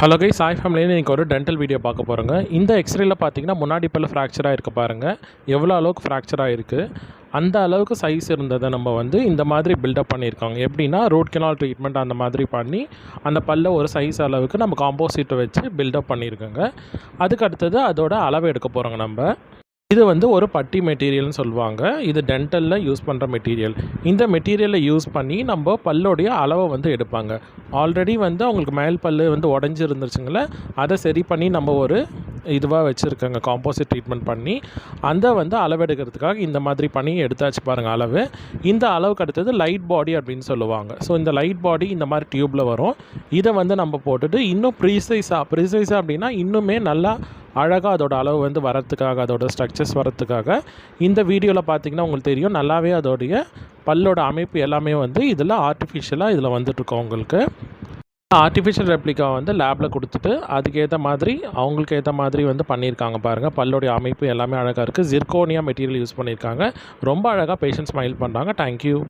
Hello கை சாய் ஃபேமிலியில் இன்றைக்கி ஒரு டென்டல் வீடியோ பார்க்க போகிறோங்க இந்த எக்ஸ்ரேல பார்த்தீங்கன்னா முன்னாடி பல்ல ஃப்ராக்சராக இருக்க பாருங்கள் எவ்வளோ அளவுக்கு ஃப்ராக்சராக இருக்குது அந்த அளவுக்கு சைஸ் இருந்ததை நம்ம வந்து இந்த மாதிரி பில்டப் பண்ணியிருக்காங்க எப்படின்னா ரூட் கெனால் ட்ரீட்மெண்ட் அந்த மாதிரி பண்ணி அந்த பல்ல ஒரு சைஸ் அளவுக்கு நம்ம காம்போசிட்டை வச்சு பில்டப் பண்ணியிருக்கோங்க. அதுக்கு அடுத்தது அதோட அளவு எடுக்க போகிறோங்க நம்ம. இது வந்து ஒரு பட்டி மெட்டீரியல்னு சொல்லுவாங்க. இது டென்டலில் யூஸ் பண்ணுற மெட்டீரியல். இந்த மெட்டீரியலை யூஸ் பண்ணி நம்ம பல்லோடைய அளவை வந்து எடுப்பாங்க. ஆல்ரெடி வந்து அவங்களுக்கு மேல் பல்லு வந்து உடஞ்சிருந்துச்சுங்களே அதை சரி பண்ணி நம்ம ஒரு இதுவாக வச்சுருக்கோங்க காம்போசிட் ட்ரீட்மெண்ட் பண்ணி அந்த வந்து அளவெடுக்கிறதுக்காக இந்த மாதிரி பண்ணி எடுத்தாச்சு பாருங்கள் அளவு. இந்த அளவுக்கு அடுத்தது லைட் பாடி அப்படின்னு சொல்லுவாங்க. ஸோ இந்த லைட் பாடி இந்த மாதிரி டியூப்பில் வரும். இதை வந்து நம்ம போட்டுட்டு இன்னும் ப்ரீசைஸாக ப்ரீசைஸாக அப்படின்னா இன்னுமே நல்லா அழகாக அதோட அளவு வந்து வரத்துக்காக அதோட ஸ்ட்ரக்சர்ஸ் வரத்துக்காக இந்த வீடியோவில் பார்த்தீங்கன்னா உங்களுக்கு தெரியும். நல்லாவே அதோடைய பல்லோட அமைப்பு எல்லாமே வந்து இதில் ஆர்டிஃபிஷியலாக இதில் வந்துட்டுருக்கோம் உங்களுக்கு. ஆர்டிஃபிஷியல் ரெப்ளிகா வந்து லேபில் கொடுத்துட்டு அதுக்கேற்ற மாதிரி அவங்களுக்கு ஏற்ற மாதிரி வந்து பண்ணியிருக்காங்க பாருங்கள் பல்லுடைய அமைப்பு எல்லாமே அழகாக இருக்குது ஜிர்கோனியா மெட்டீரியல் யூஸ் பண்ணியிருக்காங்க. ரொம்ப அழகாக பேஷண்ட் ஸ்மைல் பண்ணுறாங்க தேங்க்யூ